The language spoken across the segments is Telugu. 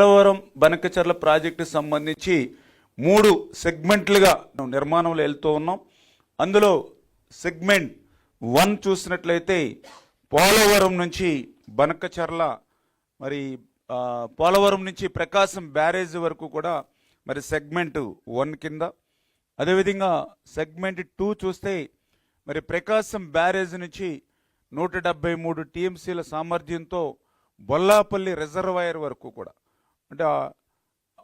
పోలవరం బనకచర్ల ప్రాజెక్టు సంబంధించి మూడు సెగ్మెంట్లుగా నిర్మాణంలో వెళ్తూ ఉన్నాం. అందులో సెగ్మెంట్ వన్ చూసినట్లయితే పోలవరం నుంచి బనకచర్ల మరి పోలవరం నుంచి ప్రకాశం బ్యారేజ్ వరకు కూడా మరి సెగ్మెంట్ వన్ కింద. అదేవిధంగా సెగ్మెంట్ టూ చూస్తే మరి ప్రకాశం బ్యారేజ్ నుంచి నూట డెబ్బై మూడు టీఎంసీల సామర్థ్యంతో బొల్లాపల్లి రిజర్వాయర్ వరకు కూడా. అంటే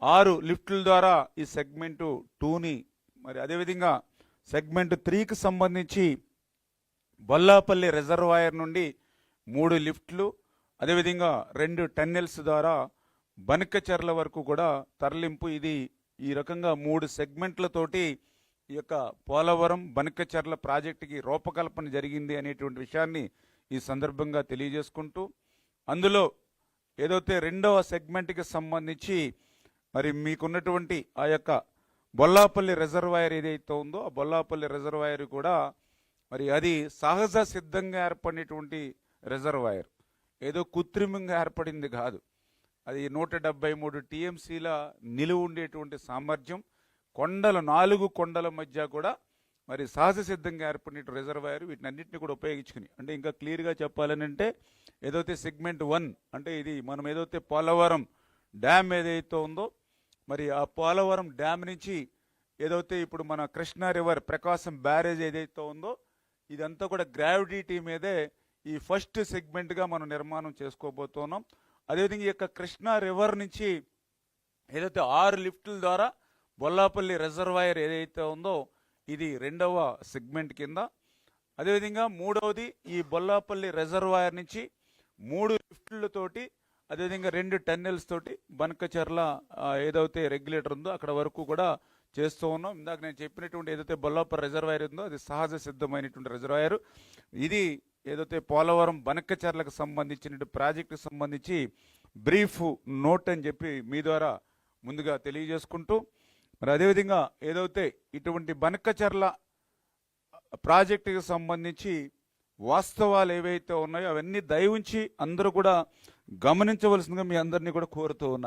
ఆరు లిఫ్టుల ద్వారా ఈ సెగ్మెంటు టూని మరి అదేవిధంగా సెగ్మెంట్ త్రీకి సంబంధించి బొల్లాపల్లి రిజర్వాయర్ నుండి మూడు లిఫ్ట్లు అదేవిధంగా రెండు టన్నెల్స్ ద్వారా బనకచెర్ల వరకు కూడా తరలింపు. ఇది ఈ రకంగా మూడు సెగ్మెంట్లతోటి ఈ యొక్క పోలవరం బనకచెర్ల ప్రాజెక్టుకి రూపకల్పన జరిగింది అనేటువంటి విషయాన్ని ఈ సందర్భంగా తెలియజేసుకుంటూ అందులో ఏదైతే రెండవ సెగ్మెంట్కి సంబంధించి మరి మీకున్నటువంటి ఆ యొక్క బొల్లాపల్లి రిజర్వాయర్ ఏదైతే ఉందో ఆ బొల్లాపల్లి రిజర్వాయర్ కూడా మరి అది సహజ సిద్ధంగా ఏర్పడినటువంటి రిజర్వాయర్. ఏదో కృత్రిమంగా ఏర్పడింది కాదు. అది నూట డెబ్బై మూడు టీఎంసీల నిలువ ఉండేటువంటి సామర్థ్యం కొండల నాలుగు కొండల మధ్య కూడా మరి సహజ సిద్ధంగా ఏర్పడిన రిజర్వాయర్ వీటిని అన్నింటినీ కూడా ఉపయోగించుకుని అంటే ఇంకా క్లియర్గా చెప్పాలని అంటే ఏదైతే సెగ్మెంట్ వన్ అంటే ఇది మనం ఏదైతే పోలవరం డ్యామ్ ఏదైతే ఉందో మరి ఆ పోలవరం డ్యామ్ నుంచి ఏదైతే ఇప్పుడు మన కృష్ణా రివర్ ప్రకాశం బ్యారేజ్ ఏదైతే ఉందో ఇదంతా కూడా గ్రావిటీ మీదే ఈ ఫస్ట్ సెగ్మెంట్గా మనం నిర్మాణం చేసుకోబోతున్నాం. అదేవిధంగా ఈ యొక్క కృష్ణా రివర్ నుంచి ఏదైతే ఆరు లిఫ్టుల ద్వారా బొల్లాపల్లి రిజర్వాయర్ ఏదైతే ఉందో ఇది రెండవ సెగ్మెంట్ కింద. అదేవిధంగా మూడవది ఈ బొల్లాపల్లి రిజర్వాయర్ నుంచి మూడు లిఫ్టులతోటి అదేవిధంగా రెండు టన్నెల్స్ తోటి బనకచర్ల ఏదైతే రెగ్యులేటర్ ఉందో అక్కడ వరకు కూడా చేస్తూ ఉన్నాం. ఇందాక నేను చెప్పినటువంటి ఏదైతే బొల్లాపల్లి రిజర్వాయర్ ఉందో అది సహజ సిద్ధమైనటువంటి రిజర్వాయర్. ఇది ఏదైతే పోలవరం బనకచర్లకు సంబంధించిన ప్రాజెక్టుకు సంబంధించి బ్రీఫ్ నోట్ అని చెప్పి మీ ద్వారా ముందుగా తెలియజేసుకుంటూ మరి అదేవిధంగా ఏదైతే ఇటువంటి బనకచర్ల ప్రాజెక్టుకి సంబంధించి వాస్తవాలు ఏవైతే ఉన్నాయో అవన్నీ దయవుంచి అందరూ కూడా గమనించవలసిందిగా మీ అందరినీ కూడా కోరుతూ